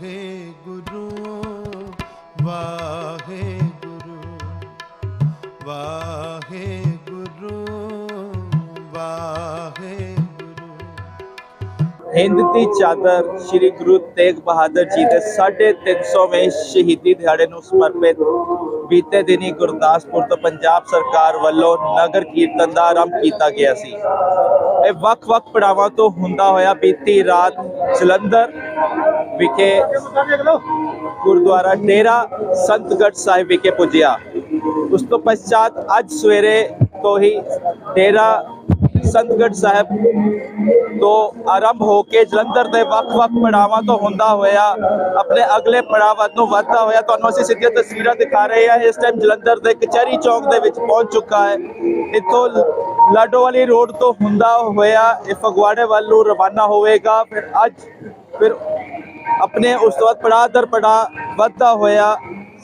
ਵਾਹਿਗੁਰੂ ਵਾਹਿਗੁਰੂ ਵਾਹਿਗੁਰੂ ਵਾਹਿਗੁਰੂ। ਹਿੰਦ ਦੀ ਚਾਦਰ ਸ੍ਰੀ ਗੁਰੂ ਤੇਗ ਬਹਾਦਰ ਜੀ ਦੇ 350ਵੇਂ ਸ਼ਹੀਦੀ ਦਿਹਾੜੇ ਨੂੰ ਸਮਰਪਿਤ ਬੀਤੇ ਦਿਨੀ ਗੁਰਦਾਸਪੁਰ ਤੋਂ ਪੰਜਾਬ ਸਰਕਾਰ ਵੱਲੋਂ ਨਗਰ ਕੀਰਤਨ ਦਾ ਆਰੰਭ ਕੀਤਾ ਗਿਆ ਸੀ। ਇਹ ਵੱਖ-ਵੱਖ ਪੜਾਵਾਂ ਤੋਂ ਹੁੰਦਾ ਹੋਇਆ ਬੀਤੀ ਰਾਤ ਜਲੰਧਰ ਵਿਖੇ ਗੁਰਦੁਆਰਾ ਡੇਰਾ ਸੰਤਗੜ੍ਹ ਸਾਹਿਬ ਵਿਖੇ ਪੁੱਜਿਆ। ਉਸ ਤੋਂ ਪਛਾਤ ਅੱਜ ਸਵੇਰੇ ਤੋਂ ਹੀ ਡੇਰਾ ਸੰਤਗੜ੍ਹ ਸਾਹਿਬ ਤੋਂ ਆਰੰਭ ਹੋ ਕੇ ਜਲੰਧਰ ਦੇ ਵੱਖ-ਵੱਖ ਪੜਾਵਾਂ ਤੋਂ ਹੁੰਦਾ ਹੋਇਆ, ਆਪਣੇ ਅਗਲੇ ਪੜਾਅ ਵੱਲ ਨੂੰ ਵਧਦਾ ਹੋਇਆ, ਤੁਹਾਨੂੰ ਅਸੀਂ ਸਿੱਧੀਆਂ ਤਸਵੀਰਾਂ ਦਿਖਾ ਰਹੇ ਹਾਂ। ਇਸ ਟਾਈਮ ਜਲੰਧਰ ਦੇ ਕਚਹਿਰੀ ਚੌਕ ਦੇ ਵਿੱਚ ਪਹੁੰਚ ਚੁੱਕਾ ਹੈ। ਇੱਥੋਂ ਲਾਡੋ ਵਾਲੀ ਰੋਡ ਤੋਂ ਹੁੰਦਾ ਹੋਇਆ, ਇਹ ਫਗਵਾੜੇ ਵੱਲ ਨੂੰ ਰਵਾਨਾ ਹੋਵੇਗਾ। ਫਿਰ ਅੱਜ, ਫਿਰ ਆਪਣੇ ਉਸ ਤੋਂ ਬਾਅਦ ਪੜਾਅ ਦਰ ਪੜਾਅ ਵੱਧਦਾ ਹੋਇਆ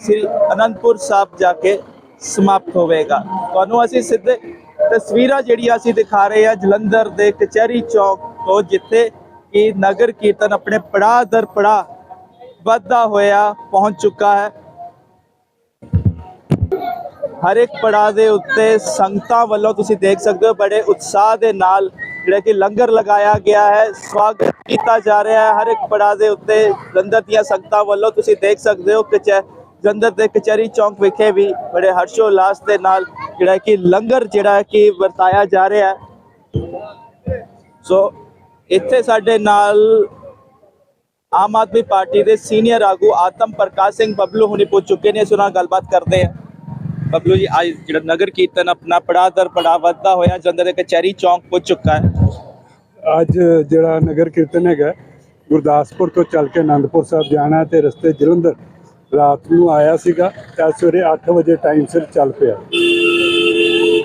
ਸ੍ਰੀ ਅਨੰਦਪੁਰ ਸਾਹਿਬ ਜਾ ਕੇ ਸਮਾਪਤ ਹੋਵੇਗਾ ਤੁਹਾਨੂੰ ਅਸੀਂ ਸਿੱਧੇ ਤਸਵੀਰਾਂ ਜਿਹੜੀਆਂ ਅਸੀਂ ਦਿਖਾ ਰਹੇ ਹਾਂ ਜਲੰਧਰ ਦੇ ਕਚਹਿਰੀ ਚੌਕ ਤੋਂ ਜਿੱਥੇ ਕਿ ਨਗਰ ਕੀਰਤਨ ਆਪਣੇ ਪੜਾਅ ਦਰ ਪੜਾਅ ਵੱਧਦਾ ਹੋਇਆ ਪਹੁੰਚ ਚੁੱਕਾ ਹੈ ਹਰ ਇੱਕ ਪੜਾਅ ਦੇ ਉੱਤੇ ਸੰਗਤਾਂ ਵੱਲੋਂ ਤੁਸੀਂ ਦੇਖ ਸਕਦੇ ਹੋ ਬੜੇ ਉਤਸ਼ਾਹ ਦੇ ਨਾਲ ਜਿਹੜਾ ਕਿ ਲੰਗਰ ਲਗਾਇਆ ਗਿਆ ਹੈ, ਸਵਾਗਤ ਕੀਤਾ ਜਾ ਰਿਹਾ ਹੈ। ਹਰ ਇੱਕ ਪੜਾਅ ਦੇ ਉੱਤੇ ਜਲੰਧਰ ਦੀਆਂ ਸੰਗਤਾਂ ਵੱਲੋਂ ਤੁਸੀਂ ਦੇਖ ਸਕਦੇ ਹੋ ਕਿ ਜਲੰਧਰ ਦੇ ਕਚਹਿਰੀ ਚੌਂਕ ਵਿਖੇ ਵੀ ਬੜੇ ਹਰਸ਼ੋ ਉਲਾਸ ਦੇ ਨਾਲ ਜਿਹੜਾ ਕਿ ਲੰਗਰ ਜਿਹੜਾ ਕਿ ਵਰਤਾਇਆ ਜਾ ਰਿਹਾ ਹੈ। ਸੋ ਇੱਥੇ ਸਾਡੇ ਨਾਲ ਆਮ ਆਦਮੀ ਪਾਰਟੀ ਦੇ ਸੀਨੀਅਰ ਆਗੂ ਆਤਮ ਪ੍ਰਕਾਸ਼ ਸਿੰਘ ਬਬਲੂ ਹੁਣੀ ਪੁੱਜ ਚੁੱਕੇ ਨੇ। ਇਸ ਨਾਲ ਗੱਲਬਾਤ ਕਰਦੇ ਆ ਬਬਲੂ ਜੀ ਅੱਜ ਜਿਹੜਾ ਨਗਰ ਕੀਰਤਨ ਆਪਣਾ ਪੜਾ ਦਰ ਪੜਾ ਵੱਧਦਾ ਹੋਇਆ ਜਲੰਧਰ ਦੇ ਕਚਹਿਰੀ ਚੌਂਕ ਪੁੱਜ ਚੁੱਕਾ ਹੈ ਅੱਜ ਜਿਹੜਾ ਨਗਰ ਕੀਰਤਨ ਹੈਗਾ ਗੁਰਦਾਸਪੁਰ ਤੋਂ ਚੱਲ ਕੇ ਆਨੰਦਪੁਰ ਸਾਹਿਬ ਜਾਣਾ ਤੇ ਰਸਤੇ ਜਲੰਧਰ ਰਾਤ ਨੂੰ ਆਇਆ ਸੀਗਾ ਤੇ ਸਵੇਰੇ 8 ਵਜੇ ਟਾਈਮ ਸਿਰ ਚੱਲ ਪਿਆ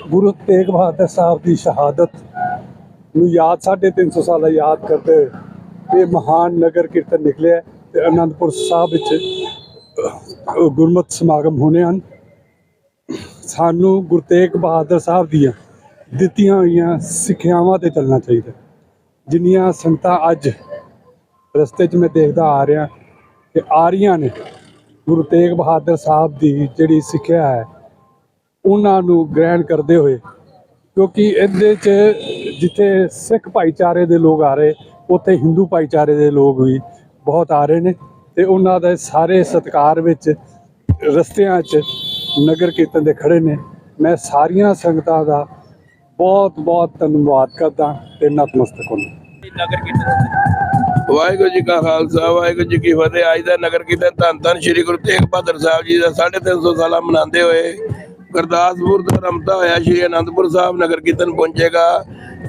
ਗੁਰੂ ਤੇਗ ਬਹਾਦਰ ਸਾਹਿਬ ਦੀ ਸ਼ਹਾਦਤ ਨੂੰ ਯਾਦ 350 ਸਾਲ ਯਾਦ ਕਰਦੇ ਇਹ ਮਹਾਨ ਨਗਰ ਕੀਰਤਨ ਨਿਕਲਿਆ ਤੇ ਆਨੰਦਪੁਰ ਸਾਹਿਬ ਵਿੱਚ ਅਹ, ਗੁਰਮਤਿ ਸਮਾਗਮ ਹੋਣੇ ਹਨ ਸਾਨੂੰ ਗੁਰੂ ਤੇਗ ਬਹਾਦਰ ਸਾਹਿਬ ਦੀਆਂ ਦਿੱਤੀਆਂ ਹੋਈਆਂ ਸਿੱਖਿਆਵਾਂ ਤੇ ਚੱਲਣਾ ਚਾਹੀਦਾ। ਜਿੰਨੀਆਂ ਸੰਗਤਾਂ ਅੱਜ ਰਸਤੇ 'ਚ ਮੈਂ ਦੇਖਦਾ ਆ ਰਿਹਾ ਕਿ ਆ ਰਹੀਆਂ ਨੇ, ਗੁਰੂ ਤੇਗ ਬਹਾਦਰ ਸਾਹਿਬ ਦੀ ਜਿਹੜੀ ਸਿੱਖਿਆ ਹੈ, ਉਹਨਾਂ ਨੂੰ ਗ੍ਰਹਿਣ ਕਰਦੇ ਹੋਏ। ਕਿਉਂਕਿ ਇਹਦੇ 'ਚ ਜਿੱਥੇ ਸਿੱਖ ਭਾਈਚਾਰੇ ਦੇ ਲੋਕ ਆ ਰਹੇ, ਉੱਥੇ ਹਿੰਦੂ ਭਾਈਚਾਰੇ ਦੇ ਲੋਕ ਵੀ ਬਹੁਤ ਆ ਰਹੇ ਨੇ ਤੇ ਉਹਨਾਂ ਦੇ ਸਾਰੇ ਸਤਿਕਾਰ ਵਿੱਚ ਰਸਤਿਆਂ 'ਚ ਨਗਰ ਕੀਰਤਨ ਦੇ ਖੜੇ ਨੇ। ਮੈਂ ਸਾਰੀਆਂ ਸੰਗਤਾਂ ਦਾ ਬਹੁਤ ਬਹੁਤ ਧੰਨਵਾਦ ਕਰਦਾ ਤੇ ਨਤਮਸਤਕ ਹਾਂ ਨਗਰ ਕੀਰਤਨ ਵਾਹਿਗੁਰੂ ਜੀ ਕਾ ਖਾਲਸਾ ਵਾਹਿਗੁਰੂ ਜੀ ਕੀ ਫਤਿਹ। ਅੱਜ ਦਾ ਨਗਰ ਕੀਰਤਨ ਧੰਨ ਧੰਨ ਸ੍ਰੀ ਗੁਰੂ ਤੇਗ ਬਹਾਦਰ ਸਾਹਿਬ ਜੀ ਦਾ 350 ਸਾਲਾ ਮਨਾਉਂਦੇ ਹੋਏ ਗੁਰਦਾਸਪੁਰ ਤੋਂ ਰਮਤਾ ਹੋਇਆ ਸ੍ਰੀ ਅਨੰਦਪੁਰ ਸਾਹਿਬ ਨਗਰ ਕੀਰਤਨ ਪਹੁੰਚੇਗਾ।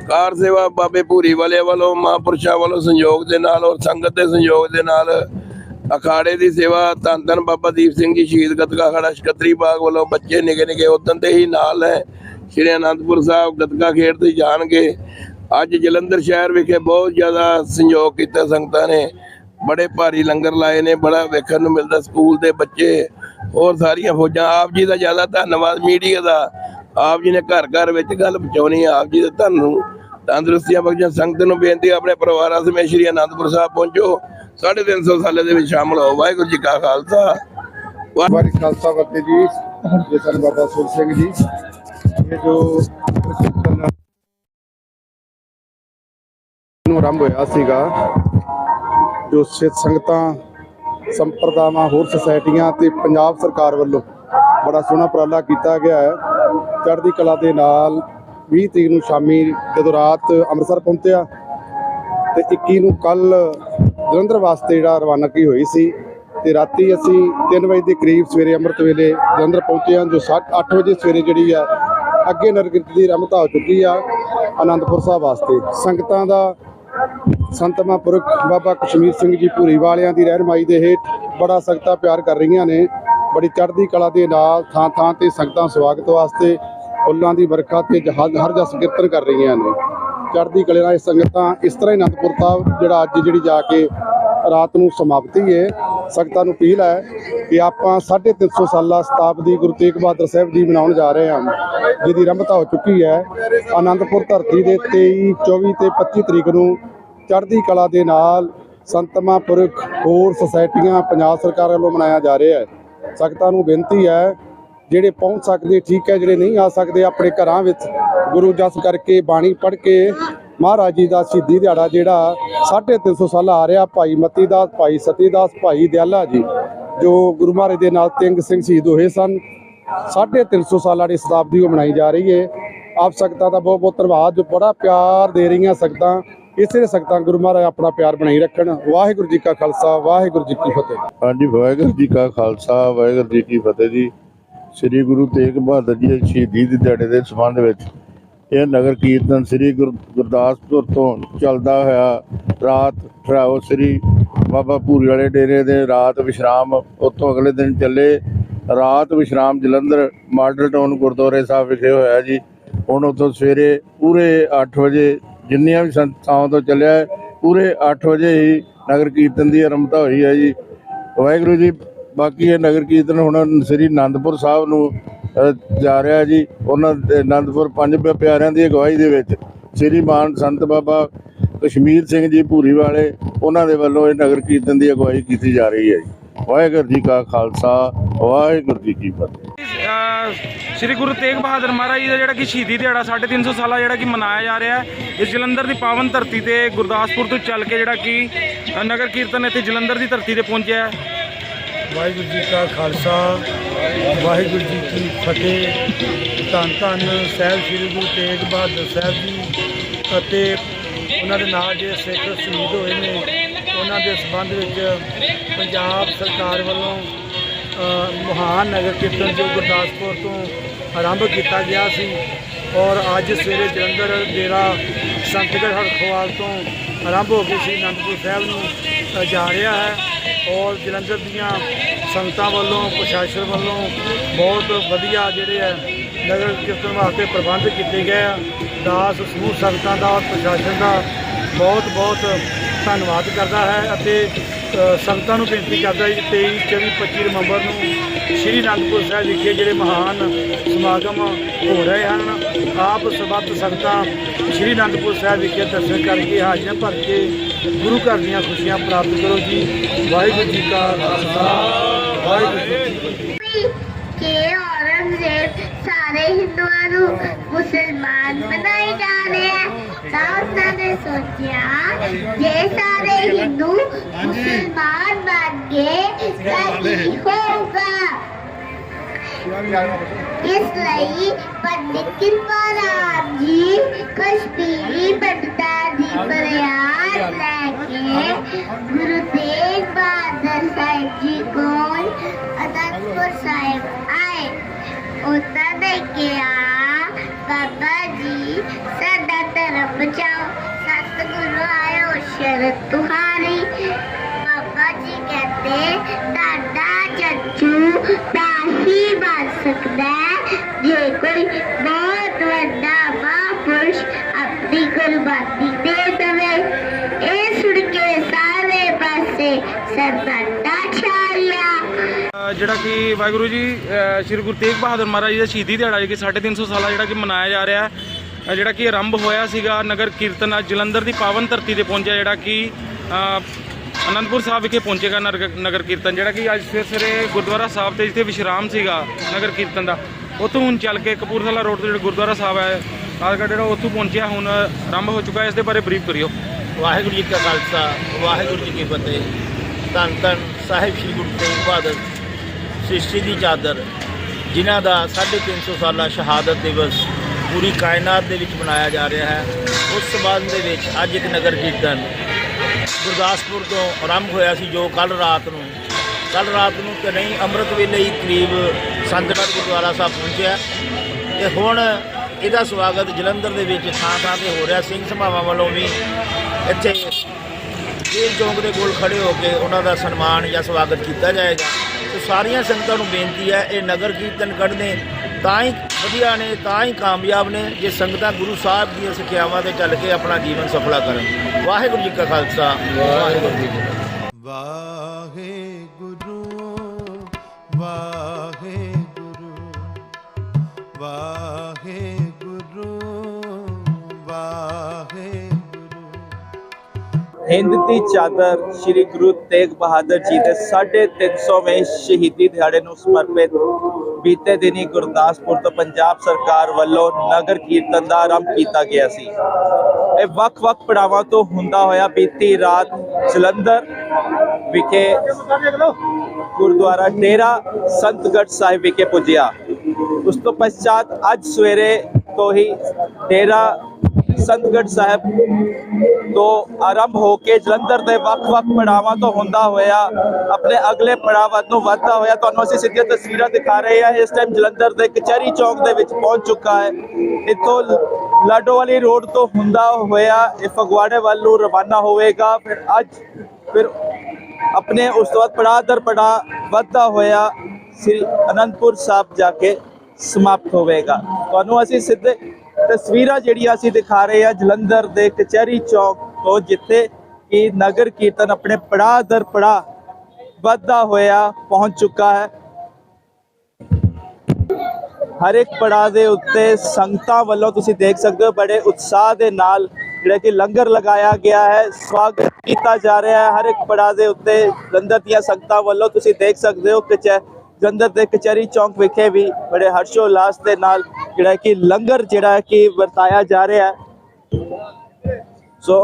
ਕਾਰ ਸੇਵਾ ਬਾਬੇ ਭੂਰੀ ਵਾਲੇ ਵੱਲੋਂ ਮਹਾਂਪੁਰਸ਼ਾਂ ਵੱਲੋਂ ਸੰਯੋਗ ਦੇ ਨਾਲ ਔਰ ਸੰਗਤ ਦੇ ਸੰਯੋਗ ਦੇ ਨਾਲ ਅਖਾੜੇ ਦੀ ਸੇਵਾ ਧੰਨ ਧੰਨ ਬਾਬਾ ਦੀਪ ਸਿੰਘ ਜੀ, ਸ਼ਹੀਦ ਗਤਕਾ ਅਖਾੜਾ ਸਕੱਤਰੀ ਬਾਗ ਵੱਲੋਂ ਬੱਚੇ ਨਿੱਕੇ ਨਿੱਕੇ ਉਦੋਂ ਤੇ ਹੀ ਨਾਲ ਹੈ। ਸ੍ਰੀ ਅਨੰਦਪੁਰ ਸਾਹਿਬ ਗਤਕਾ ਖੇਡਦੇ ਜਾਣਗੇ। ਅੱਜ ਜਲੰਧਰ ਸ਼ਹਿਰ ਵਿਖੇ ਬਹੁਤ ਜ਼ਿਆਦਾ ਸੰਯੋਗ ਕੀਤਾ ਸੰਗਤਾਂ ਨੇ। ਬੜੇ ਭਾਰੀ ਲੰਗਰ ਲਾਏ ਨੇ, ਬੜਾ ਵੇਖਣ ਨੂੰ ਮਿਲਦਾ ਸਕੂਲ ਦੇ ਬੱਚੇ, ਹੋਰ ਸਾਰੀਆਂ ਫੌਜਾਂ। ਆਪ ਜੀ ਦਾ ਜ਼ਿਆਦਾ ਧੰਨਵਾਦ ਮੀਡੀਆ ਦਾ। ਆਪ ਜੀ ਨੇ ਘਰ ਘਰ ਵਿੱਚ ਗੱਲ ਪਹੁੰਚਾਉਣੀ ਆਪ ਜੀ ਦੇ ਤੁਹਾਨੂੰ ਤੰਦਰੁਸਤੀਆਂ ਬਖਸ਼ਣ। ਸੰਗਤ ਨੂੰ ਬੇਨਤੀ ਆਪਣੇ ਪਰਿਵਾਰਾਂ ਸਮੇਤ ਸ਼੍ਰੀ ਅਨੰਦਪੁਰ ਸਾਹਿਬ ਪਹੁੰਚੋ। 350 ਸਾਲੇ ਦੇ ਵਿੱਚ ਸ਼ਾਮਲ ਹੋ। ਵਾਹਿਗੁਰੂ ਜੀ ਕਾ ਖਾਲਸਾ। ਵਾਹਿਗੁਰੂ ਖਾਲਸਾ ਵਰਤੇ ਜੀ। ਜੇ ਸਨ ਬਾਬਾ ਸੁਰ ਸਿੰਘ ਜੀ। ਇਹ ਜੋ ਨੂੰ ਆਰੰਭ ਹੋਇਆ ਸੀਗਾ, ਜੋ ਸਿੱਖ ਸੰਗਤਾਂ, ਸੰਪਰਦਾਵਾਂ, ਹੋਰ ਸੁਸਾਇਟੀਆਂ ਤੇ ਪੰਜਾਬ ਸਰਕਾਰ ਵੱਲੋਂ ਬੜਾ ਸੋਹਣਾ ਉਪਰਾਲਾ ਕੀਤਾ ਗਿਆ ਹੈ। ਚੜ੍ਹਦੀ ਕਲਾ ਦੇ ਨਾਲ 20 ਤਰੀਕ ਨੂੰ ਸ਼ਾਮੀ ਜਦੋਂ ਰਾਤ ਅੰਮ੍ਰਿਤਸਰ ਪਹੁੰਚਿਆ ਤੇ 21 ਨੂੰ ਕੱਲ ਜਲੰਧਰ ਵਾਸਤੇ ਜਿਹੜਾ ਰਵਾਨਗੀ ਹੋਈ ਸੀ ਤੇ ਰਾਤੀ ਅਸੀਂ 3 ਵਜੇ ਦੇ ਕਰੀਬ ਸਵੇਰੇ ਅੰਮ੍ਰਿਤ ਵੇਲੇ ਜਲੰਧਰ ਪਹੁੰਚੇ ਹਾਂ, ਜੋ 8 ਵਜੇ ਸਵੇਰੇ ਜਿਹੜੀ ਆ, ਅੱਗੇ ਨਰਗਿਰਤ ਦੀ ਰਮਤਾ ਹੋ ਚੁੱਕੀ ਆ ਆਨੰਦਪੁਰ ਸਾਹਿਬ ਵਾਸਤੇ। ਸੰਗਤਾਂ ਦਾ ਸੰਤ ਪੁਰਖ ਬਾਬਾ ਕਸ਼ਮੀਰ ਸਿੰਘ ਜੀ ਭੂਰੀ ਵਾਲਿਆਂ ਦੀ ਰਹਿਨਮਾਈ ਦੇ ਹੇਠ ਬੜਾ ਸੰਗਤਾਂ ਪਿਆਰ ਕਰ ਰਹੀਆਂ ਨੇ। ਬੜੀ ਚੜ੍ਹਦੀ ਕਲਾ ਦੇ ਨਾਲ ਥਾਂ ਥਾਂ ਤੇ ਸੰਗਤਾਂ ਸਵਾਗਤ ਵਾਸਤੇ ਫੁੱਲਾਂ ਦੀ ਵਰਖਾ ਤੇ ਜਹਾਜ਼ ਹਰ ਜਸ ਕੀਰਤਨ ਕਰ ਰਹੀਆਂ ਨੇ। ਚੜ੍ਹਦੀ ਕਲੇ ਨਾਲ ਇਹ ਸੰਗਤਾਂ ਇਸ ਤਰ੍ਹਾਂ ਹੀ ਅਨੰਦਪੁਰ ਸਾਹਿਬ, ਜਿਹੜਾ ਅੱਜ ਜਿਹੜੀ ਜਾ ਕੇ ਰਾਤ ਨੂੰ ਸਮਾਪਤੀ ਹੈ, ਸੰਗਤਾਂ ਨੂੰ ਅਪੀਲ ਹੈ ਕਿ ਆਪਾਂ 350 ਸਾਲਾ ਸ਼ਤਾਬਦੀ ਗੁਰੂ ਤੇਗ ਬਹਾਦਰ ਸਾਹਿਬ ਜੀ ਮਨਾਉਣ ਜਾ ਰਹੇ ਹਾਂ, ਜਿਹਦੀ ਰੰਭਤਾ ਹੋ ਚੁੱਕੀ ਹੈ। ਆਨੰਦਪੁਰ ਧਰਤੀ ਦੇ 23 24 ਤੇ 25 ਤਰੀਕ ਨੂੰ ਚੜ੍ਹਦੀ ਕਲਾ ਦੇ ਨਾਲ ਸੰਤਮਾ ਪੁਰਖ ਹੋਰ ਸੁਸਾਇਟੀਆਂ ਪੰਜਾਬ ਸਰਕਾਰ ਵੱਲੋਂ ਮਨਾਇਆ ਜਾ ਰਿਹਾ ਹੈ। ਸੰਗਤਾਂ ਨੂੰ ਬੇਨਤੀ ਹੈ, ਜਿਹੜੇ ਪਹੁੰਚ ਸਕਦੇ, ਠੀਕ ਹੈ, ਜਿਹੜੇ ਨਹੀਂ ਆ ਸਕਦੇ, ਆਪਣੇ ਘਰਾਂ ਵਿੱਚ ਗੁਰੂ ਜਸ ਕਰਕੇ ਬਾਣੀ ਪੜ੍ਹ ਕੇ ਮਹਾਰਾਜ ਜੀ ਦਾ ਸ਼ਹੀਦੀ ਦਿਹਾੜਾ ਜਿਹੜਾ 350 ਸਾਲ ਆ ਰਿਹਾ, ਭਾਈ ਮਤੀ ਦਾਸ, ਭਾਈ ਸਤੀ ਦਾਸ, ਭਾਈ ਦਿਆਲਾ ਜੀ, ਜੋ ਗੁਰੂ ਮਹਾਰਾਜ ਦੇ ਨਾਲ ਤਿੰਗ ਸਿੰਘ ਸ਼ਹੀਦ ਹੋਏ ਸਨ। 350 ਸਾਲਾਂ ਦੀ ਸ਼ਤਾਬਦੀ ਉਹ ਮਨਾਈ ਜਾ ਰਹੀ ਹੈ ਆਪ ਸੰਗਤਾਂ ਦਾ ਬਹੁਤ ਬਹੁਤ ਧੰਨਵਾਦ ਜੋ ਬੜਾ ਪਿਆਰ ਦੇ ਰਹੀਆਂ ਸੰਗਤਾਂ। ਇਸੇ ਸੰਗਤਾਂ ਗੁਰੂ ਮਹਾਰਾਜ ਆਪਣਾ ਪਿਆਰ ਬਣਾਈ ਰੱਖਣ। ਵਾਹਿਗੁਰੂ ਜੀ ਕਾ ਖਾਲਸਾ, ਵਾਹਿਗੁਰੂ ਜੀ ਕੀ ਫਤਿਹ। ਹਾਂਜੀ, ਵਾਹਿਗੁਰੂ ਜੀ ਕਾ ਖਾਲਸਾ, ਵਾਹਿਗੁਰੂ ਜੀ ਕੀ ਫਤਿਹ ਜੀ। ਸ੍ਰੀ ਗੁਰੂ ਤੇਗ ਬਹਾਦਰ ਜੀ ਦੇ ਸ਼ਹੀਦੀ ਦਿਹਾੜੇ ਦੇ ਸੰਬੰਧ ਵਿੱਚ ਇਹ ਨਗਰ ਕੀਰਤਨ ਸ੍ਰੀ ਗੁਰ- ਗੁਰਦਾਸਪੁਰ ਤੋਂ ਚੱਲਦਾ ਹੋਇਆ ਰਾਤ ਠਹਿਰਾਓ ਸ੍ਰੀ ਬਾਬਾ ਭੂਰੀ ਵਾਲੇ ਡੇਰੇ ਦੇ ਰਾਤ ਵਿਸ਼ਰਾਮ, ਉੱਥੋਂ ਅਗਲੇ ਦਿਨ ਚੱਲੇ। ਰਾਤ ਵਿਸ਼ਰਾਮ ਜਲੰਧਰ ਮਾਡਲ ਟਾਊਨ ਗੁਰਦੁਆਰੇ ਸਾਹਿਬ ਵਿਖੇ ਹੋਇਆ ਜੀ। ਹੁਣ ਉੱਥੋਂ ਸਵੇਰੇ ਪੂਰੇ 8 ਵਜੇ ਜਿੰਨੀਆਂ ਵੀ ਸੰਸਥਾਵਾਂ ਤੋਂ ਚੱਲਿਆ ਪੂਰੇ 8 ਵਜੇ ਹੀ ਨਗਰ ਕੀਰਤਨ ਦੀ ਆਰੰਭਤਾ ਹੋਈ ਹੈ ਜੀ। ਵਾਹਿਗੁਰੂ ਜੀ, ਬਾਕੀ ਇਹ ਨਗਰ ਕੀਰਤਨ ਹੁਣ ਸ੍ਰੀ ਆਨੰਦਪੁਰ ਸਾਹਿਬ ਨੂੰ ਜਾ ਰਿਹਾ ਜੀ, ਉਹਨਾਂ ਦੇ ਆਨੰਦਪੁਰ ਪੰਜ ਪਿਆਰਿਆਂ ਦੀ ਅਗਵਾਈ ਦੇ ਵਿੱਚ ਸ੍ਰੀ ਮਾਨ ਸੰਤ ਬਾਬਾ ਕਸ਼ਮੀਰ ਸਿੰਘ ਜੀ ਭੂਰੀ ਵਾਲੇ, ਉਹਨਾਂ ਦੇ ਵੱਲੋਂ ਇਹ ਨਗਰ ਕੀਰਤਨ ਦੀ ਅਗਵਾਈ ਕੀਤੀ ਜਾ ਰਹੀ ਹੈ ਜੀ। ਵਾਹਿਗੁਰੂ ਜੀ ਕਾ ਖਾਲਸਾ, ਵਾਹਿਗੁਰੂ ਜੀ ਕੀ ਫਤਿਹ। ਸ੍ਰੀ ਗੁਰੂ ਤੇਗ ਬਹਾਦਰ ਮਹਾਰਾਜ ਜੀ ਦਾ ਜਿਹੜਾ ਕਿ ਸ਼ਹੀਦੀ ਦਿਹਾੜਾ 350 ਸਾਲਾ ਜਿਹੜਾ ਕਿ ਮਨਾਇਆ ਜਾ ਰਿਹਾ ਹੈ ਇਸ ਜਲੰਧਰ ਦੀ ਪਾਵਨ ਧਰਤੀ ਤੇ ਗੁਰਦਾਸਪੁਰ ਤੋਂ ਚੱਲ ਕੇ ਜਿਹੜਾ ਕਿ ਨਗਰ ਕੀਰਤਨ ਇੱਥੇ ਜਲੰਧਰ ਦੀ ਧਰਤੀ ਤੇ ਪਹੁੰਚਿਆ ਹੈ। ਵਾਹਿਗੁਰੂ ਜੀ ਕਾ ਖਾਲਸਾ, ਵਾਹਿਗੁਰੂ ਜੀ ਕੀ ਫਤਿਹ। ਧੰਨ ਧੰਨ ਸਾਹਿਬ ਸ੍ਰੀ ਗੁਰੂ ਤੇਗ ਬਹਾਦਰ ਸਾਹਿਬ ਜੀ ਅਤੇ ਉਹਨਾਂ ਦੇ ਨਾਲ ਜਿਹੜੇ ਸਿੱਖ ਸ਼ਹੀਦ ਹੋਏ ਨੇ, ਉਹਨਾਂ ਦੇ ਸੰਬੰਧ ਵਿੱਚ ਪੰਜਾਬ ਸਰਕਾਰ ਵੱਲੋਂ ਮਹਾਨ ਨਗਰ ਕੀਰਤਨ ਜੋ ਗੁਰਦਾਸਪੁਰ ਤੋਂ ਆਰੰਭ ਕੀਤਾ ਗਿਆ ਸੀ ਔਰ ਅੱਜ ਸਵੇਰੇ ਜਲੰਧਰ ਡੇਰਾ ਸੰਤਗੜ੍ਹ ਹਰਖਵਾਲ ਤੋਂ ਆਰੰਭ ਹੋ ਕੇ ਸ੍ਰੀ ਅਨੰਦਪੁਰ ਸਾਹਿਬ ਨੂੰ ਜਾ ਰਿਹਾ ਹੈ। ਔਰ ਜਲੰਧਰ ਦੀਆਂ ਸੰਗਤਾਂ ਵੱਲੋਂ, ਪ੍ਰਸ਼ਾਸਨ ਵੱਲੋਂ ਬਹੁਤ ਵਧੀਆ ਜਿਹੜੇ ਹੈ ਨਗਰ ਕੀਰਤਨ ਵਾਸਤੇ ਪ੍ਰਬੰਧ ਕੀਤੇ ਗਏ ਆ। ਦਾਸ ਸਮੂਹ ਸੰਗਤਾਂ ਦਾ ਔਰ ਪ੍ਰਸ਼ਾਸਨ ਦਾ ਬਹੁਤ ਬਹੁਤ ਧੰਨਵਾਦ ਕਰਦਾ ਹੈ ਅਤੇ ਸੰਗਤਾਂ ਨੂੰ ਬੇਨਤੀ ਕਰਦਾ ਜੀ 23 24 25 ਨਵੰਬਰ ਨੂੰ ਸ਼੍ਰੀ ਅਨੰਦਪੁਰ ਸਾਹਿਬ ਵਿਖੇ ਜਿਹੜੇ ਮਹਾਨ ਸਮਾਗਮ ਹੋ ਰਹੇ ਹਨ, ਆਪ ਸਬੱਤ ਸੰਗਤਾਂ ਸ਼੍ਰੀ ਅਨੰਦਪੁਰ ਸਾਹਿਬ ਵਿਖੇ ਦਰਸ਼ਨ ਕਰਕੇ ਹਾਜ਼ਰੀਆਂ ਭਰ ਕੇ ਗੁਰੂ ਘਰ ਦੀਆਂ ਖੁਸ਼ੀਆਂ ਪ੍ਰਾਪਤ ਕਰੋ ਜੀ। ਵਾਹਿਗੁਰੂ ਜੀ ਕਾ ਖਾਲਸਾ। ਵਾਹਿਗੁਰੂ ਜੀ ਕਿ ਔਰੰਗਜ਼ੇਬ ਸਾਰੇ ਹਿੰਦੂਆਂ ਨੂੰ ਮੁਸਲਮਾਨ ਬਣਾਏ ਜਾ ਰਹੇ ਹੈ ਤਾਂ ਉਹਨਾਂ ਨੇ ਸੋਚਿਆ, ਜੇ ਸਾਰੇ ਹਿੰਦੂ ਮੁਸਲਮਾਨ ਬਣ ਗਏ ਤਾਂ ਕੀ ਹੋਊਗਾ। ਇਸ ਲਈ ਪੰਡਿਤ ਕਿਰਪਾ ਰਾਮ ਜੀ ਕਸ਼ਮੀਰੀ ਪੰਡਤਾਂ ਦੀ ਫਰਿਆਦ ਲੈ ਕੇ ਗੁਰੂ ਤੇਗ ਬਹਾਦਰ ਸਾਹਿਬ ਜੀ ਕੋਲ ਅਨੰਦਪੁਰ ਸਾਹਿਬ ਆਏ ਉਹਨਾਂ ਨੇ ਕਿਹਾ ਬਾਬਾ ਜੀ ਸਾਡਾ ਧਰਮ ਬਚਾਓ ਸਕਦਾ ਜੇ ਕੋਈ ਬਹੁਤ ਵੱਡਾ ਮਹਾਂਪੁਰਸ਼ ਆਪਣੀ ਕੁਰਬਾਨੀ ਦੇ ਦੇਵੇ। ਇਹ ਸੁਣ ਕੇ ਸਾਰੇ ਪਾਸੇ ਸਰਬੱਤਾ ਛਾ ਗਿਆ ਜਿਹੜਾ ਕਿ ਵਾਹਿਗੁਰੂ ਜੀ ਸ੍ਰੀ ਗੁਰੂ ਤੇਗ ਬਹਾਦਰ ਮਹਾਰਾਜ ਜੀ ਦਾ ਸ਼ਹੀਦੀ ਦਿਹਾੜਾ ਜਿਹੜਾ ਕਿ 350 ਸਾਲਾ ਜਿਹੜਾ ਕਿ ਮਨਾਇਆ ਜਾ ਰਿਹਾ ਹੈ ਜਿਹੜਾ ਕਿ ਆਰੰਭ ਹੋਇਆ ਸੀਗਾ ਨਗਰ ਕੀਰਤਨ ਅੱਜ ਜਲੰਧਰ ਦੀ ਪਾਵਨ ਧਰਤੀ ਤੇ ਪਹੁੰਚਿਆ ਜਿਹੜਾ ਕਿ ਅਨੰਦਪੁਰ ਸਾਹਿਬ ਵਿਖੇ ਪਹੁੰਚੇਗਾ ਨਰਗ- ਨਗਰ ਕੀਰਤਨ, ਜਿਹੜਾ ਕਿ ਅੱਜ ਸਵੇਰੇ ਸਵੇਰੇ ਗੁਰਦੁਆਰਾ ਸਾਹਿਬ ਤੇ ਜਿੱਥੇ ਵਿਸ਼ਰਾਮ ਸੀਗਾ ਨਗਰ ਕੀਰਤਨ ਦਾ, ਉੱਥੋਂ ਹੁਣ ਚੱਲ ਕੇ ਕਪੂਰਥਲਾ ਰੋਡ ਤੇ ਜਿਹੜਾ ਗੁਰਦੁਆਰਾ ਸਾਹਿਬ ਹੈ ਆਜਗਾ ਜਿਹੜਾ ਉੱਥੋਂ ਪਹੁੰਚਿਆ, ਹੁਣ ਆਰੰਭ ਹੋ ਚੁੱਕਾ, ਇਸ ਦੇ ਬਾਰੇ ਬਰੀਫ ਕਰਿਓ। ਵਾਹਿਗੁਰੂ ਜੀ ਕਾ ਖਾਲਸਾ, ਵਾਹਿਗੁਰੂ ਜੀ ਕੀ ਫਤਿਹ। ਧੰਨ ਧੰਨ ਸਾਹਿਬ ਸ੍ਰੀ ਗੁਰੂ ਤੇਗ ਬਹਾਦਰ ਸ੍ਰਿਸ਼ਟੀ ਦੀ ਚਾਦਰ, ਜਿਨ੍ਹਾਂ ਦਾ 350 ਸਾਲਾ ਸ਼ਹਾਦਤ ਦਿਵਸ ਪੂਰੀ ਕਾਇਨਾਤ ਦੇ ਵਿੱਚ ਮਨਾਇਆ ਜਾ ਰਿਹਾ ਹੈ। ਉਸ ਸਬੰਧ ਦੇ ਵਿੱਚ ਅੱਜ ਇੱਕ ਨਗਰ ਕੀਰਤਨ ਗੁਰਦਾਸਪੁਰ ਤੋਂ ਆਰੰਭ ਹੋਇਆ ਸੀ ਜੋ ਕੱਲ ਰਾਤ ਨੂੰ। ਕੱਲ ਰਾਤ ਨੂੰ ਤੇ ਨਹੀਂ, ਅੰਮ੍ਰਿਤ ਵੇਲੇ ਹੀ ਕਰੀਬ ਸੰਤਗੜ੍ਹ ਗੁਰਦੁਆਰਾ ਸਾਹਿਬ ਪਹੁੰਚਿਆ। ਤੇ ਹੁਣ ਇਹਦਾ ਸਵਾਗਤ ਜਲੰਧਰ ਦੇ ਵਿੱਚ ਥਾਂ ਥਾਂ ਤੇ ਹੋ ਰਿਹਾ। ਸਿੰਘ ਸਭਾਵਾਂ ਵੱਲੋਂ ਵੀ ਇੱਥੇ ਜੇਲ੍ਹ ਚੌਂਕ ਦੇ ਕੋਲ ਖੜੇ ਹੋ ਕੇ ਉਹਨਾਂ ਦਾ ਸਨਮਾਨ ਜਾਂ ਸਵਾਗਤ ਕੀਤਾ ਜਾਏਗਾ। ਤੇ ਸਾਰੀਆਂ ਸੰਗਤਾਂ ਨੂੰ ਬੇਨਤੀ ਹੈ, ਇਹ ਨਗਰ ਕੀਰਤਨ ਕੱਢਣੇ ਤਾਂ ਹੀ ਵਧੀਆ ਨੇ, ਤਾਂ ਹੀ ਕਾਮਯਾਬ ਨੇ, ਜੇ ਸੰਗਤਾਂ ਗੁਰੂ ਸਾਹਿਬ ਦੀਆਂ ਸਿੱਖਿਆਵਾਂ ਤੇ ਚੱਲ ਕੇ ਆਪਣਾ ਜੀਵਨ ਸਫਲਾ ਕਰਨ। ਵਾਹਿਗੁਰੂ ਜੀ ਕਾ ਖਾਲਸਾ, ਵਾਹਿਗੁਰੂ ਜੀ ਕੀ ਫਤਿਹ। ਵਾਹਿਗੁਰੂ ਵਾਹਿਗੁਰੂ ਹਿੰਦ ਦੀ ਚਾਦਰ ਸ੍ਰੀ ਗੁਰੂ ਤੇਗ ਬਹਾਦਰ ਜੀ ਦੇ 350ਵੇਂ ਸ਼ਹੀਦੀ ਦਿਹਾੜੇ ਨੂੰ ਸਮਰਪਿਤ ਬੀਤੇ ਦਿਨੀ ਗੁਰਦਾਸਪੁਰ ਤੋਂ ਪੰਜਾਬ ਸਰਕਾਰ ਵੱਲੋਂ ਨਗਰ ਕੀਰਤਨ ਦਾ ਆਰੰਭ ਕੀਤਾ ਗਿਆ ਸੀ। ਇਹ ਵੱਖ-ਵੱਖ ਪੜਾਵਾਂ ਤੋਂ ਹੁੰਦਾ ਹੋਇਆ ਬੀਤੀ ਰਾਤ ਜਲੰਧਰ ਵਿਖੇ ਗੁਰਦੁਆਰਾ ਡੇਰਾ ਸੰਤਗੜ੍ਹ ਸਾਹਿਬ ਵਿਖੇ ਪੁੱਜਿਆ। ਉਸ ਤੋਂ ਪਛਾਤ ਅੱਜ ਸਵੇਰੇ ਤੋਂ ਹੀ ਡੇਰਾ ਸੰਤਗੜ੍ਹ ਸਾਹਿਬ ਤੋਂ ਆਰੰਭ ਹੋ ਕੇ ਜਲੰਧਰ ਦੇ ਵੱਖ-ਵੱਖ ਪੜਾਵਾਂ ਤੋਂ ਹੁੰਦਾ ਹੋਇਆ, ਆਪਣੇ ਅਗਲੇ ਪੜਾਅ ਪੜਾਵਾਂ ਨੂੰ ਵਧਦਾ ਹੋਇਆ, ਤੁਹਾਨੂੰ ਅਸੀਂ ਸਿੱਧੀਆਂ ਤਸਵੀਰਾਂ ਦਿਖਾ ਰਹੇ ਹਾਂ। ਇਸ ਟਾਈਮ ਜਲੰਧਰ ਦੇ ਕਚਹਿਰੀ ਚੌਂਕ ਦੇ ਵਿੱਚ ਪਹੁੰਚ ਚੁੱਕਾ ਹੈ। ਇੱਥੋਂ ਲਾਡੋ ਵਾਲੀ ਰੋਡ ਤੋਂ ਹੁੰਦਾ ਹੋਇਆ, ਇਹ ਫਗਵਾੜੇ ਵੱਲ ਨੂੰ ਰਵਾਨਾ ਹੋਵੇਗਾ। ਫਿਰ ਅੱਜ, ਫਿਰ ਆਪਣੇ ਉਸ ਤੋਂ ਬਾਅਦ ਪੜਾਅ ਦਰ ਪੜਾਅ ਵੱਧਦਾ ਹੋਇਆ, ਸ੍ਰੀ ਅਨੰਦਪੁਰ ਸਾਹਿਬ ਜਾ ਕੇ ਸਮਾਪਤ ਹੋਵੇਗਾ। ਤੁਹਾਨੂੰ ਅਸੀਂ ਸਿੱਧੇ ਤਸਵੀਰਾਂ ਜਿਹੜੀਆਂ ਅਸੀਂ ਦਿਖਾ ਰਹੇ ਹਾਂ ਜਲੰਧਰ ਦੇ ਕਚਹਿਰੀ ਚੌਕ ਤੋਂ, ਜਿੱਥੇ ਕਿ ਨਗਰ ਕੀਰਤਨ ਆਪਣੇ ਪੜਾਅ ਦਰ ਪੜਾਅ ਵੱਧਦਾ ਹੋਇਆ ਪਹੁੰਚ ਚੁੱਕਾ ਹੈ। ਹਰ ਇੱਕ ਪੜਾਅ ਦੇ ਉੱਤੇ ਸੰਗਤਾਂ ਵੱਲੋਂ ਤੁਸੀਂ ਦੇਖ ਸਕਦੇ ਹੋ, ਬੜੇ ਉਤਸ਼ਾਹ ਦੇ ਨਾਲ ਜਿਹੜਾ ਕਿ ਲੰਗਰ ਲਗਾਇਆ ਗਿਆ ਹੈ, ਸਵਾਗਤ ਕੀਤਾ ਜਾ ਰਿਹਾ ਹੈ। ਹਰ ਇੱਕ ਪੜਾਅ ਦੇ ਉੱਤੇ ਜਲੰਧਰ ਦੀਆਂ ਸੰਗਤਾਂ ਵੱਲੋਂ ਤੁਸੀਂ ਦੇਖ ਸਕਦੇ ਹੋ ਕਿ ਜਲੰਧਰ ਦੇ ਕਚਹਿਰੀ ਚੌਂਕ ਵਿਖੇ ਵੀ ਬੜੇ ਹਰਸ਼ੋ ਉਲਾਸ ਦੇ ਨਾਲ ਜਿਹੜਾ ਕਿ ਲੰਗਰ ਜਿਹੜਾ ਕਿ ਵਰਤਾਇਆ ਜਾ ਰਿਹਾ ਸੋ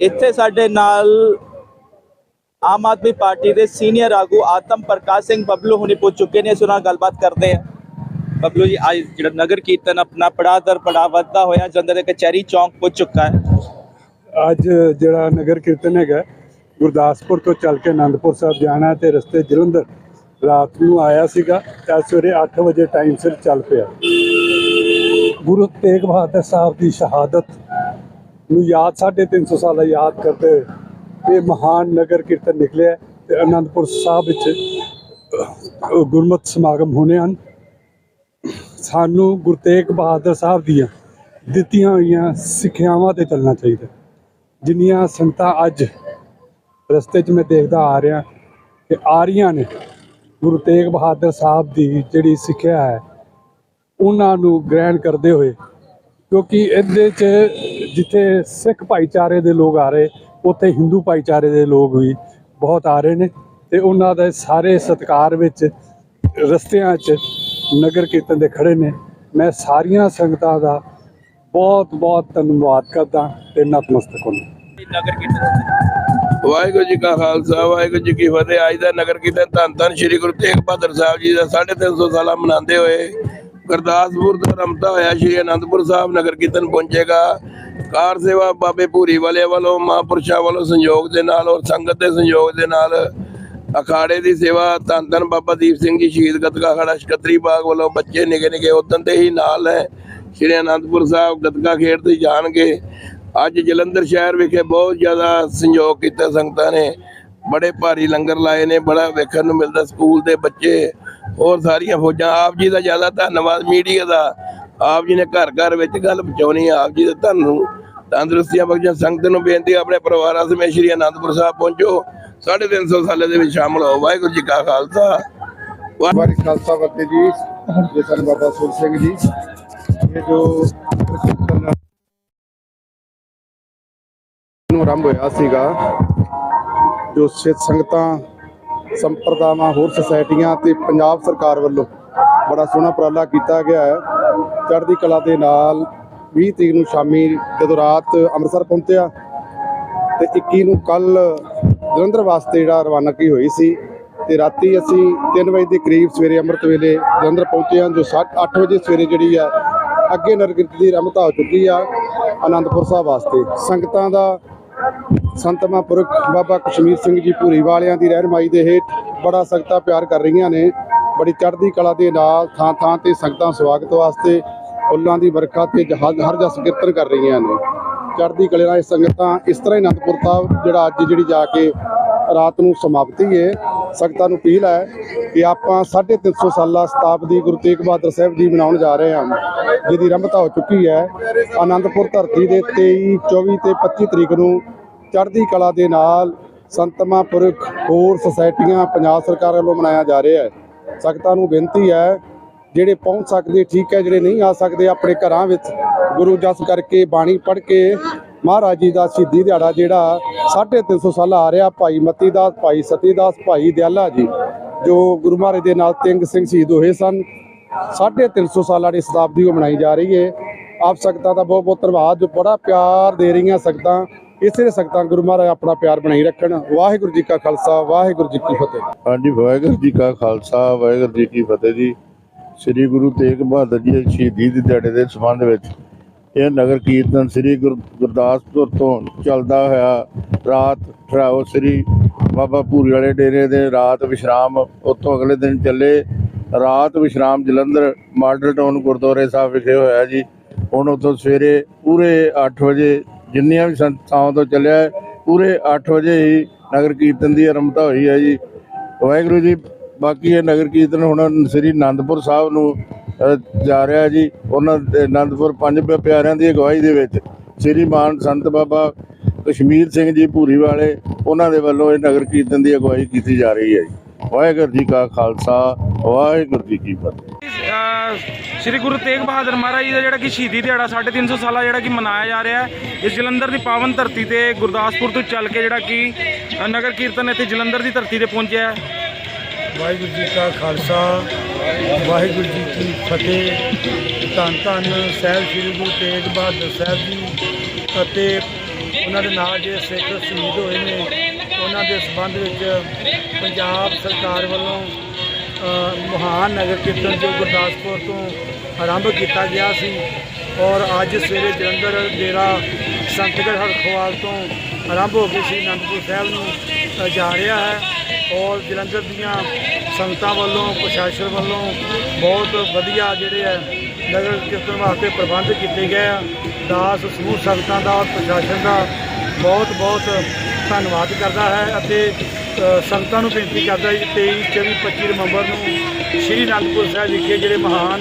ਇੱਥੇ ਸਾਡੇ ਨਾਲ ਆਮ ਆਦਮੀ ਪਾਰਟੀ ਦੇ ਸੀਨੀਅਰ ਆਗੂ ਆਤਮ ਪ੍ਰਕਾਸ਼ ਸਿੰਘ ਬਬਲੂ ਹੁਣੀ ਪੁੱਜ ਚੁੱਕੇ ਨੇ ਸੁਣਾ ਗੱਲਬਾਤ ਕਰਦੇ ਆ ਬਬਲੂ ਜੀ, ਅੱਜ ਜਿਹੜਾ ਨਗਰ ਕੀਰਤਨ ਆਪਣਾ ਪੜਾ ਦਰ ਪੜਾ ਵੱਧਦਾ ਹੋਇਆ, ਜਲੰਧਰ ਦੇ ਕਚਹਿਰੀ ਚੌਂਕ ਪੁੱਜ ਚੁੱਕਾ ਹੈ। ਅੱਜ ਜਿਹੜਾ ਨਗਰ ਕੀਰਤਨ ਹੈਗਾ, ਗੁਰਦਾਸਪੁਰ ਤੋਂ ਚੱਲ ਕੇ ਆਨੰਦਪੁਰ ਸਾਹਿਬ ਜਾਣਾ ਤੇ ਰਸਤੇ ਜਲੰਧਰ ਰਾਤ ਨੂੰ ਆਇਆ ਸੀਗਾ ਤੇ ਸਵੇਰੇ 8 ਵਜੇ ਟਾਈਮ ਸਿਰ ਚੱਲ ਪਿਆ। ਗੁਰੂ ਤੇਗ ਬਹਾਦਰ ਸਾਹਿਬ ਦੀ ਸ਼ਹਾਦਤ ਨੂੰ ਯਾਦ 350 ਸਾਲ ਯਾਦ ਕਰਦੇ ਇਹ ਮਹਾਨ ਨਗਰ ਕੀਰਤਨ ਨਿਕਲਿਆ ਤੇ ਆਨੰਦਪੁਰ ਸਾਹਿਬ ਵਿੱਚ ਅਹ, ਗੁਰਮਤਿ ਸਮਾਗਮ ਹੋਣੇ ਹਨ। ਸਾਨੂੰ ਗੁਰੂ ਤੇਗ ਬਹਾਦਰ ਸਾਹਿਬ ਦੀਆਂ ਦਿੱਤੀਆਂ ਹੋਈਆਂ ਸਿੱਖਿਆਵਾਂ ਤੇ ਚੱਲਣਾ ਚਾਹੀਦਾ। ਜਿੰਨੀਆਂ ਸੰਗਤਾਂ ਅੱਜ ਰਸਤੇ 'ਚ ਮੈਂ ਦੇਖਦਾ ਆ ਰਿਹਾ ਕਿ ਆ ਰਹੀਆਂ ਨੇ ਗੁਰੂ ਤੇਗ ਬਹਾਦਰ ਸਾਹਿਬ ਦੀ ਜਿਹੜੀ ਸਿੱਖਿਆ ਹੈ, ਉਹਨਾਂ ਨੂੰ ਗ੍ਰਹਿਣ ਕਰਦੇ ਹੋਏ, ਕਿਉਂਕਿ ਇਹਦੇ 'ਚ ਜਿੱਥੇ ਸਿੱਖ ਭਾਈਚਾਰੇ ਦੇ ਲੋਕ ਆ ਰਹੇ, ਉੱਥੇ ਹਿੰਦੂ ਭਾਈਚਾਰੇ ਦੇ ਲੋਕ ਵੀ ਬਹੁਤ ਆ ਰਹੇ ਨੇ ਤੇ ਉਹਨਾਂ ਦੇ ਸਾਰੇ ਸਤਿਕਾਰ ਵਿੱਚ ਰਸਤਿਆਂ 'ਚ ਨਗਰ ਕੀਰਤਨ ਦੇ ਖੜੇ ਨੇ। ਮੈਂ ਸਾਰੀਆਂ ਸੰਗਤਾਂ ਦਾ ਬਹੁਤ ਬਹੁਤ ਧੰਨਵਾਦ ਕਰਦਾ ਤੇ ਨਤਮਸਤਕ ਹਾਂ ਨਗਰ ਕੀਰਤਨ ਵਾਹਿਗੁਰੂ ਜੀ ਕਾ ਖਾਲਸਾ, ਵਾਹਿਗੁਰੂ ਜੀ ਕੀ ਫਤਿਹ। ਅੱਜ ਦਾ ਨਗਰ ਕੀਰਤਨ ਧੰਨ ਧੰਨ ਸ੍ਰੀ ਗੁਰੂ ਤੇਗ ਬਹਾਦਰ ਸਾਹਿਬ ਜੀ ਦਾ 350 ਸਾਲਾ ਮਨਾਉਂਦੇ ਹੋਏ ਗੁਰਦਾਸਪੁਰ ਤੋਂ ਰਮਤਾ ਹੋਇਆ ਸ੍ਰੀ ਅਨੰਦਪੁਰ ਸਾਹਿਬ ਨਗਰ ਕੀਰਤਨ ਪਹੁੰਚੇਗਾ। ਕਾਰ ਸੇਵਾ ਬਾਬੇ ਭੂਰੀ ਵਾਲੇ ਵੱਲੋਂ, ਮਹਾਂਪੁਰਸ਼ਾਂ ਵੱਲੋਂ ਸੰਯੋਗ ਦੇ ਨਾਲ ਔਰ ਸੰਗਤ ਦੇ ਸੰਯੋਗ ਦੇ ਨਾਲ ਅਖਾੜੇ ਦੀ ਸੇਵਾ ਧੰਨ ਧੰਨ ਬਾਬਾ ਦੀਪ ਸਿੰਘ ਜੀ ਸ਼ਹੀਦ ਗਤਕਾ ਅਖਾੜਾ ਸਕੱਤਰੀ ਬਾਗ ਵੱਲੋਂ ਬੱਚੇ ਨਿੱਕੇ ਨਿੱਕੇ ਉਦਣ ਤੇ ਹੀ ਨਾਲ ਹੈ। ਸ੍ਰੀ ਅਨੰਦਪੁਰ ਸਾਹਿਬ ਗਤਕਾ ਖੇਡਦੇ ਜਾਣਗੇ। ਅੱਜ ਜਲੰਧਰ ਸ਼ਹਿਰ ਵਿਖੇ ਬਹੁਤ ਜ਼ਿਆਦਾ ਸੰਯੋਗ ਕੀਤਾ ਸੰਗਤਾਂ ਨੇ। ਬੜੇ ਭਾਰੀ ਲੰਗਰ ਲਾਏ ਨੇ, ਬੜਾ ਵੇਖਣ ਨੂੰ ਮਿਲਦਾ ਸਕੂਲ ਦੇ ਬੱਚੇ, ਹੋਰ ਸਾਰੀਆਂ ਫੌਜਾਂ। ਆਪ ਜੀ ਦਾ ਜ਼ਿਆਦਾ ਧੰਨਵਾਦ ਮੀਡੀਆ ਦਾ। ਆਪ ਜੀ ਨੇ ਘਰ ਘਰ ਵਿੱਚ ਗੱਲ ਪਹੁੰਚਾਉਣੀ ਆਪ ਜੀ ਦੇ ਤੁਹਾਨੂੰ ਤੰਦਰੁਸਤੀਆਂ ਬਖਸ਼ਣ। ਸੰਗਤ ਨੂੰ ਬੇਨਤੀ ਆਪਣੇ ਪਰਿਵਾਰਾਂ ਸਮੇਤ ਸ਼੍ਰੀ ਅਨੰਦਪੁਰ ਸਾਹਿਬ ਪਹੁੰਚੋ। 350 ਸਾਲੇ ਦੇ ਵਿੱਚ ਸ਼ਾਮਲ ਹੋ। ਵਾਹਿਗੁਰੂ ਜੀ ਕਾ ਖਾਲਸਾ। ਵਾਹਿਗੁਰੂ ਖਾਲਸਾ, ਫਤਿਹ ਜੀ। ਇਹ ਸਨ ਬਾਬਾ ਸੁਰ ਸਿੰਘ ਜੀ। ਇਹ ਜੋ ਆਰੰਭ ਹੋਇਆ ਸੀਗਾ, ਜੋ ਸਿੱਖ ਸੰਗਤਾਂ, ਸੰਪਰਦਾਵਾਂ, ਹੋਰ ਸੁਸਾਇਟੀਆਂ ਤੇ ਪੰਜਾਬ ਸਰਕਾਰ ਵੱਲੋਂ ਬੜਾ ਸੋਹਣਾ ਉਪਰਾਲਾ ਕੀਤਾ ਗਿਆ ਹੈ। ਚੜ੍ਹਦੀ ਕਲਾ ਦੇ ਨਾਲ 20 ਤਰੀਕ ਨੂੰ ਸ਼ਾਮੀ ਜਦੋਂ ਰਾਤ ਅੰਮ੍ਰਿਤਸਰ ਪਹੁੰਚਿਆ, ਤੇ 21 ਨੂੰ ਕੱਲ ਜਲੰਧਰ ਵਾਸਤੇ ਜਿਹੜਾ ਰਵਾਨਾ ਕੀ ਹੋਈ ਸੀ, ਤੇ ਰਾਤੀ ਅਸੀਂ 3 ਵਜੇ ਦੇ ਕਰੀਬ ਸਵੇਰੇ ਅੰਮ੍ਰਿਤ ਵੇਲੇ ਜਲੰਧਰ ਪਹੁੰਚੇ ਹਾਂ, ਜੋ 8 ਵਜੇ ਸਵੇਰੇ ਜਿਹੜੀ ਆ, ਅੱਗੇ ਨਰਗਿਰਤ ਦੀ ਰਮਤਾ ਹੋ ਚੁੱਕੀ ਆ, ਆਨੰਦਪੁਰ ਸਾਹਿਬ ਵਾਸਤੇ। ਸੰਗਤਾਂ ਦਾ ਸੰਤ ਮਹਾਂਪੁਰਖ ਬਾਬਾ ਕਸ਼ਮੀਰ ਸਿੰਘ ਜੀ ਭੂਰੀ ਵਾਲਿਆਂ ਦੀ ਰਹਿਨਮਾਈ ਦੇ ਹੇਠ ਬੜਾ ਸੰਗਤਾਂ ਪਿਆਰ ਕਰ ਰਹੀਆਂ ਨੇ। ਬੜੀ ਚੜ੍ਹਦੀ ਕਲਾ ਦੇ ਨਾਲ ਥਾਂ ਥਾਂ ਤੇ ਸੰਗਤਾਂ ਸਵਾਗਤ ਵਾਸਤੇ ਫੁੱਲਾਂ ਦੀ ਵਰਖਾ ਤੇ ਜਹਾਜ਼ ਹਰ ਜਸ ਕੀਰਤਨ ਕਰ ਰਹੀਆਂ ਨੇ। ਚੜ੍ਹਦੀ ਕਲੇ ਨਾਲ ਇਹ ਸੰਗਤਾਂ ਇਸ ਤਰ੍ਹਾਂ ਹੀ ਅਨੰਦਪੁਰ ਸਾਹਿਬ, ਜਿਹੜਾ ਅੱਜ ਜਿਹੜੀ ਜਾ ਕੇ ਰਾਤ ਨੂੰ ਸਮਾਪਤੀ ਹੈ ਸੰਗਤਾਂ ਨੂੰ ਅਪੀਲ ਹੈ ਕਿ ਆਪਾਂ 350 ਸਾਲਾ ਸ਼ਤਾਬਦੀ ਗੁਰੂ ਤੇਗ ਬਹਾਦਰ ਸਾਹਿਬ ਜੀ ਮਨਾਉਣ ਜਾ ਰਹੇ ਹਾਂ। ਜਿਹਦੀ ਰੰਭਤਾ ਹੋ ਚੁੱਕੀ ਹੈ। ਆਨੰਦਪੁਰ ਧਰਤੀ ਦੇ 23 24 ਤੇ 25 ਤਰੀਕ ਨੂੰ ਚੜ੍ਹਦੀ ਕਲਾ ਦੇ ਨਾਲ ਸੰਤਮਾ ਪੁਰਖ ਹੋਰ ਸੁਸਾਇਟੀਆਂ ਪੰਜਾਬ ਸਰਕਾਰ ਵੱਲੋਂ ਮਨਾਇਆ ਜਾ ਰਿਹਾ ਹੈ। ਸੰਗਤਾਂ ਨੂੰ ਬੇਨਤੀ ਹੈ, ਜਿਹੜੇ ਪਹੁੰਚ ਸਕਦੇ, ਠੀਕ ਹੈ, ਜਿਹੜੇ ਨਹੀਂ ਆ ਸਕਦੇ, ਆਪਣੇ ਘਰਾਂ ਵਿੱਚ ਗੁਰੂ ਜਸ ਕਰਕੇ ਬਾਣੀ ਪੜ੍ਹ ਕੇ ਮਹਾਰਾਜ ਜੀ ਦਾ ਸ਼ਹੀਦੀ ਦਿਹਾੜਾ ਜਿਹੜਾ 350 ਸਾਲ ਆ ਰਿਹਾ, ਭਾਈ ਮਤੀ ਦਾਸ, ਭਾਈ ਸਤੀ ਦਾਸ, ਭਾਈ ਦਿਆਲਾ ਜੀ, ਜੋ ਗੁਰੂ ਮਹਾਰਾਜ ਦੇ ਨਾਲ ਤਿੰਗ ਸਿੰਘ ਸ਼ਹੀਦ ਹੋਏ ਸਨ। 350 ਸਾਲਾਂ ਦੀ ਸ਼ਤਾਬਦੀ ਉਹ ਮਨਾਈ ਜਾ ਰਹੀ ਹੈ। ਆਪ ਸੰਗਤਾਂ ਦਾ ਬਹੁਤ ਬਹੁਤ ਧੰਨਵਾਦ। ਜੋ ਬੜਾ ਪਿਆਰ ਦੇ ਰਹੀਆਂ ਸੰਗਤਾਂ। ਇਸੇ ਸੰਗਤਾਂ ਗੁਰੂ ਮਹਾਰਾਜ ਆਪਣਾ ਪਿਆਰ ਬਣਾਈ ਰੱਖਣ। ਵਾਹਿਗੁਰੂ ਜੀ ਕਾ ਖਾਲਸਾ, ਵਾਹਿਗੁਰੂ ਜੀ ਕੀ ਫਤਿਹ। ਹਾਂਜੀ, ਵਾਹਿਗੁਰੂ ਜੀ ਕਾ ਖਾਲਸਾ, ਵਾਹਿਗੁਰੂ ਜੀ ਕੀ ਫਤਿਹ ਜੀ। ਸ੍ਰੀ ਗੁਰੂ ਤੇਗ ਬਹਾਦਰ ਜੀ ਦੇ ਸ਼ਹੀਦੀ ਦੇ ਦਿਹਾੜੇ ਦੇ ਸੰਬੰਧ ਵਿੱਚ ਇਹ ਨਗਰ ਕੀਰਤਨ ਸ੍ਰੀ ਗੁਰ- ਗੁਰਦਾਸਪੁਰ ਤੋਂ ਚੱਲਦਾ ਹੋਇਆ ਰਾਤ ਠਰਾਓ ਸ੍ਰੀ ਬਾਬਾ ਭੂਰੀ ਵਾਲੇ ਡੇਰੇ ਦੇ ਰਾਤ ਵਿਸ਼ਰਾਮ ਉੱਥੋਂ ਅਗਲੇ ਦਿਨ ਚੱਲੇ। ਰਾਤ ਵਿਸ਼ਰਾਮ ਜਲੰਧਰ ਮਾਡਲ ਟਾਊਨ ਗੁਰਦੁਆਰੇ ਸਾਹਿਬ ਵਿਖੇ ਹੋਇਆ ਜੀ। ਹੁਣ ਉੱਥੋਂ ਸਵੇਰੇ ਪੂਰੇ 8 ਵਜੇ ਜਿੰਨੀਆਂ ਵੀ ਸੰਸਥਾਵਾਂ ਤੋਂ ਚੱਲਿਆ ਹੈ, ਪੂਰੇ 8 ਵਜੇ ਹੀ ਨਗਰ ਕੀਰਤਨ ਦੀ ਆਰੰਭਤਾ ਹੋਈ ਹੈ ਜੀ। ਵਾਹਿਗੁਰੂ ਜੀ ਬਾਕੀ ਇਹ ਨਗਰ ਕੀਰਤਨ ਹੁਣ ਸ੍ਰੀ ਆਨੰਦਪੁਰ ਸਾਹਿਬ ਨੂੰ ਜਾ ਰਿਹਾ ਜੀ। ਉਹਨਾਂ ਦੇ ਆਨੰਦਪੁਰ ਪੰਜ ਪਿਆਰਿਆਂ ਦੀ ਅਗਵਾਈ ਦੇ ਵਿੱਚ ਸ੍ਰੀ ਮਾਨ ਸੰਤ ਬਾਬਾ ਕਸ਼ਮੀਰ ਸਿੰਘ ਜੀ ਭੂਰੀ ਵਾਲੇ ਉਹਨਾਂ ਦੇ ਵੱਲੋਂ ਇਹ ਨਗਰ ਕੀਰਤਨ ਦੀ ਅਗਵਾਈ ਕੀਤੀ ਜਾ ਰਹੀ ਹੈ ਜੀ। ਵਾਹਿਗੁਰੂ ਜੀ ਕਾ ਖਾਲਸਾ ਵਾਹਿਗੁਰੂ ਜੀ ਕੀ ਫਤਿਹ। ਸ਼੍ਰੀ ਗੁਰੂ ਤੇਗ ਬਹਾਦਰ ਮਹਾਰਾਜ ਜੀ ਦਾ ਜਿਹੜਾ ਕਿ ਸ਼ਹੀਦੀ ਦਿਹਾੜਾ 350 ਸਾਲਾ ਜਿਹੜਾ ਕਿ ਮਨਾਇਆ ਜਾ ਰਿਹਾ ਹੈ ਇਸ ਜਲੰਧਰ ਦੀ ਪਾਵਨ ਧਰਤੀ ਤੇ ਗੁਰਦਾਸਪੁਰ ਤੋਂ ਚੱਲ ਕੇ ਜਿਹੜਾ ਕਿ ਨਗਰ ਕੀਰਤਨ ਇੱਥੇ ਜਲੰਧਰ ਦੀ ਧਰਤੀ ਤੇ ਪਹੁੰਚਿਆ ਹੈ। ਵਾਹਿਗੁਰੂ ਜੀ ਕਾ ਖਾਲਸਾ ਵਾਹਿਗੁਰੂ ਜੀ ਕੀ ਫਤਿਹ। ਧੰਨ ਧੰਨ ਸਾਹਿਬ ਸ੍ਰੀ ਗੁਰੂ ਤੇਗ ਬਹਾਦਰ ਸਾਹਿਬ ਜੀ ਅਤੇ ਉਹਨਾਂ ਦੇ ਨਾਲ ਜੇ ਸਿੱਖ ਸ਼ਹੀਦ ਹੋਏ ਨੇ ਉਹਨਾਂ ਦੇ ਸੰਬੰਧ ਵਿੱਚ ਪੰਜਾਬ ਸਰਕਾਰ ਵੱਲੋਂ ਮਹਾਨ ਨਗਰ ਕੀਰਤਨ ਜੋ ਗੁਰਦਾਸਪੁਰ ਤੋਂ ਆਰੰਭ ਕੀਤਾ ਗਿਆ ਸੀ ਔਰ ਅੱਜ ਸਵੇਰੇ ਜਲੰਧਰ ਡੇਰਾ ਸੰਤਗੜ੍ਹ ਹਰਖਵਾਲ ਤੋਂ ਆਰੰਭ ਹੋ ਕੇ ਸ੍ਰੀ ਅਨੰਦਪੁਰ ਸਾਹਿਬ ਨੂੰ ਜਾ ਰਿਹਾ ਹੈ ਔਰ ਜਲੰਧਰ ਦੀਆਂ ਸੰਗਤਾਂ ਵੱਲੋਂ, ਪ੍ਰਸ਼ਾਸਨ ਵੱਲੋਂ ਬਹੁਤ ਵਧੀਆ ਜਿਹੜੇ ਹੈ ਨਗਰ ਕੀਰਤਨ ਵਾਸਤੇ ਪ੍ਰਬੰਧ ਕੀਤੇ ਗਏ ਆ। ਦਾਸ ਸਮੂਹ ਸੰਗਤਾਂ ਦਾ ਔਰ ਪ੍ਰਸ਼ਾਸਨ ਦਾ ਬਹੁਤ ਬਹੁਤ ਧੰਨਵਾਦ ਕਰਦਾ ਹੈ ਅਤੇ ਸੰਗਤਾਂ ਨੂੰ ਬੇਨਤੀ ਕਰਦਾ ਹੈ ਕਿ 23 24 25 ਨਵੰਬਰ ਨੂੰ ਸ਼੍ਰੀ ਅਨੰਦਪੁਰ ਸਾਹਿਬ ਵਿਖੇ ਜਿਹੜੇ ਮਹਾਨ